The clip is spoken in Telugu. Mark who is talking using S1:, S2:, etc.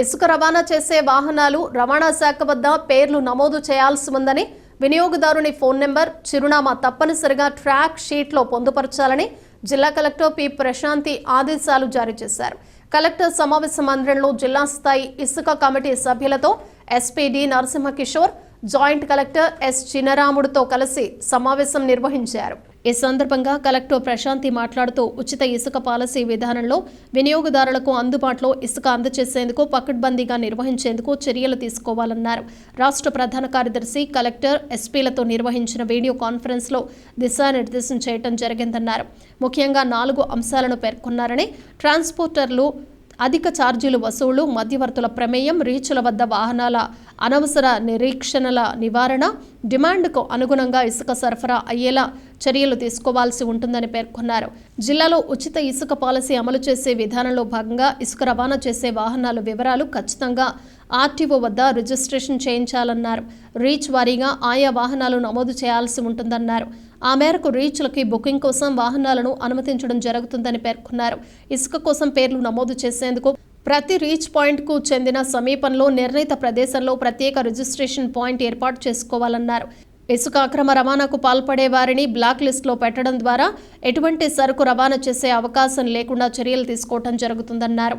S1: ఇసుక రవాణా చేసే వాహనాలు రవాణా శాఖ వద్ద పేర్లు నమోదు చేయాల్సి ఉందని వినియోగదారుని ఫోన్ నెంబర్ చిరునామా తప్పనిసరిగా ట్రాక్ షీట్లో పొందుపరచాలని జిల్లా కలెక్టర్ పి. ప్రశాంతి ఆదేశాలు జారీ చేశారు. కలెక్టర్ సమావేశ మందిరంలో జిల్లా స్థాయి ఇసుక కమిటీ సభ్యులతో SP D. Narasimhakishore joint collector S చినరాముడితో కలిసి సమావేశం నిర్వహించారు. ఈ సందర్భంగా కలెక్టర్ ప్రశాంతి మాట్లాడుతూ ఉచిత ఇసుక పాలసీ విధానంలో వినియోగదారులకు అందుబాటులో ఇసుక అందజేసేందుకు పకడ్బందీగా నిర్వహించేందుకు చర్యలు తీసుకోవాలన్నారు. రాష్ట్ర ప్రధాన కార్యదర్శి కలెక్టర్ ఎస్పీలతో నిర్వహించిన వీడియో కాన్ఫరెన్స్లో దిశానిర్దేశం చేయడం జరిగిందన్నారు. ముఖ్యంగా నాలుగు అంశాలను పేర్కొన్నారని ట్రాన్స్పోర్టర్లు అధిక ఛార్జీలు వసూళ్ళు మధ్యవర్తుల ప్రమేయం రీచుల వద్ద వాహనాల అనవసర నిరీక్షణల నివారణ డిమాండ్కు అనుగుణంగా ఇసుక సరఫరా అయ్యేలా చర్యలు తీసుకోవాల్సి ఉంటుందని పేర్కొన్నారు. జిల్లాలో ఉచిత ఇసుక పాలసీ అమలు చేసే విధానంలో భాగంగా ఇసుక రవాణా చేసే వాహనాల వివరాలు ఖచ్చితంగా ఆర్టీఓ వద్ద రిజిస్ట్రేషన్ చేయించాలన్నారు. రీచ్ వారీగా ఆయా వాహనాలు నమోదు చేయాల్సి ఉంటుందన్నారు. ఆ మేరకు రీచ్లకి బుకింగ్ కోసం వాహనాలను అనుమతించడం జరుగుతుందని పేర్కొన్నారు. ఇసుక కోసం పేర్లు నమోదు చేసేందుకు ప్రతి రీచ్ పాయింట్కు చెందిన సమీపంలో నిర్ణీత ప్రదేశంలో ప్రత్యేక రిజిస్ట్రేషన్ పాయింట్ ఏర్పాటు చేసుకోవాలన్నారు. ఇసుక అక్రమ రవాణాకు పాల్పడే వారిని బ్లాక్ లిస్టులో పెట్టడం ద్వారా ఎటువంటి సరుకు రవాణా చేసే అవకాశం లేకుండా చర్యలు తీసుకోవడం జరుగుతుందన్నారు.